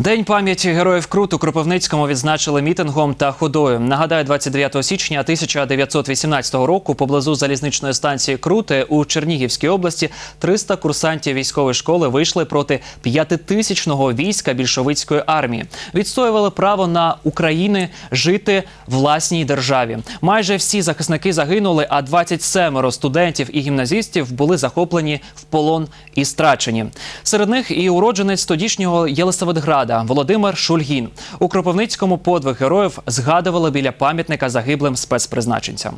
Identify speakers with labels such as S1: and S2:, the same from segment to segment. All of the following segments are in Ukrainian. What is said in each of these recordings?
S1: День пам'яті героїв Крут у Кропивницькому відзначили мітингом та ходою. Нагадаю, 29 січня 1918 року поблизу залізничної станції Крути у Чернігівській області 300 курсантів військової школи вийшли проти п'ятитисячного війська більшовицької армії. Відстоювали право на України жити власній державі. Майже всі захисники загинули, а 27 студентів і гімназистів були захоплені в полон і страчені. Серед них і уродженець тодішнього Єлисаветграда Володимир Шульгін. У Кропивницькому подвиг героїв згадували біля пам'ятника загиблим спецпризначенцям.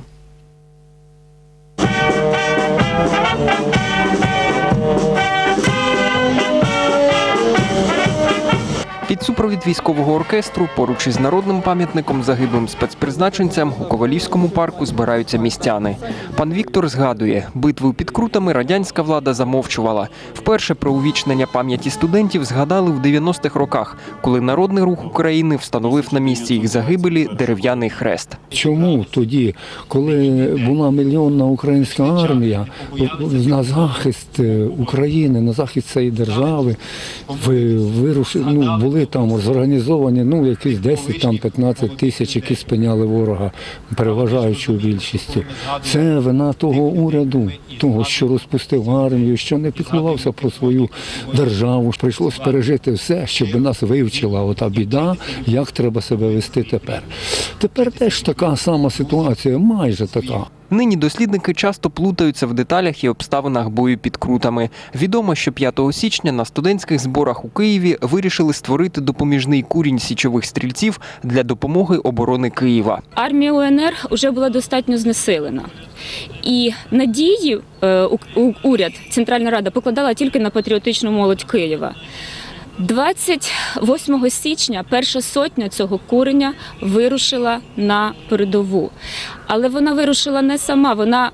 S2: Під супровід військового оркестру поруч із народним пам'ятником загиблим спецпризначенцям у Ковалівському парку збираються містяни. Пан Віктор згадує, битву під крутами радянська влада замовчувала. Вперше про увічнення пам'яті студентів згадали в 90-х роках, коли народний рух України встановив на місці їх загибелі дерев'яний хрест.
S3: Чому тоді, коли була мільйонна українська армія, на захист е, України, на захист цієї держави, ви вирушили, ну, були там зорганізовані, ну, якісь 10 там 15 тисяч, які спиняли ворога переважаючою більшістю. Це вина того уряду, того, що розпустив армію, що не піклувався про свою державу. Прийшлось пережити все, щоб нас вивчила ота біда, як треба себе вести тепер. Тепер теж така сама ситуація, майже така.
S2: Нині дослідники часто плутаються в деталях і обставинах бою під крутами. Відомо, що 5 січня на студентських зборах у Києві вирішили створити допоміжний курінь січових стрільців для допомоги оборони Києва.
S4: армія УНР вже була достатньо знесилена. І надії е, уряд, Центральна Рада покладала тільки на патріотичну молодь Києва. 28 січня перша сотня цього куреня вирушила на передову. Але вона вирушила не сама, вона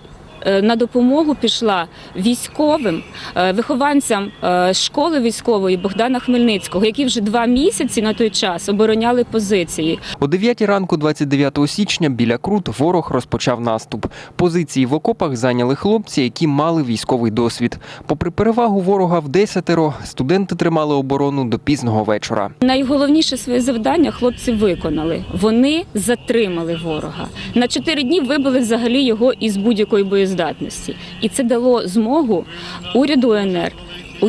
S4: на допомогу пішла військовим е, вихованцям е, школи військової Богдана Хмельницького, які вже два місяці на той час обороняли позиції.
S2: О 9 ранку 29 січня біля Крут ворог розпочав наступ. Позиції в окопах зайняли хлопці, які мали військовий досвід. Попри перевагу ворога в десятеро, студенти тримали оборону до пізного вечора.
S4: Найголовніше своє завдання хлопці виконали. Вони затримали ворога. На чотири дні вибили взагалі його із будь-якої боєздатності. І це дало змогу уряду УНР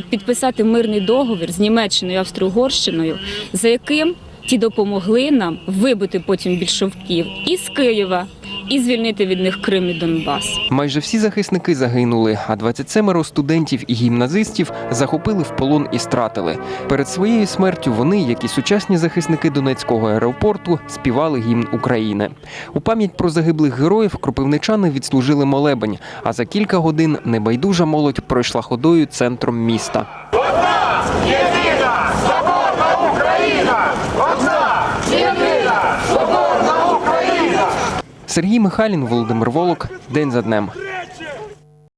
S4: підписати мирний договір з Німеччиною і Австро-Угорщиною, за яким ті допомогли нам вибити потім більшовків із Києва і звільнити від них Крим і Донбас.
S2: Майже всі захисники загинули, а 27 студентів і гімназистів захопили в полон і стратили. Перед своєю смертю вони, як і сучасні захисники Донецького аеропорту, співали гімн України. У пам'ять про загиблих героїв кропивничани відслужили молебень. А за кілька годин небайдужа молодь пройшла ходою центром міста.
S5: Єдина соборна Україна! Одна! Єдина!
S2: Сергій Михайлін, Володимир Волок. День за днем.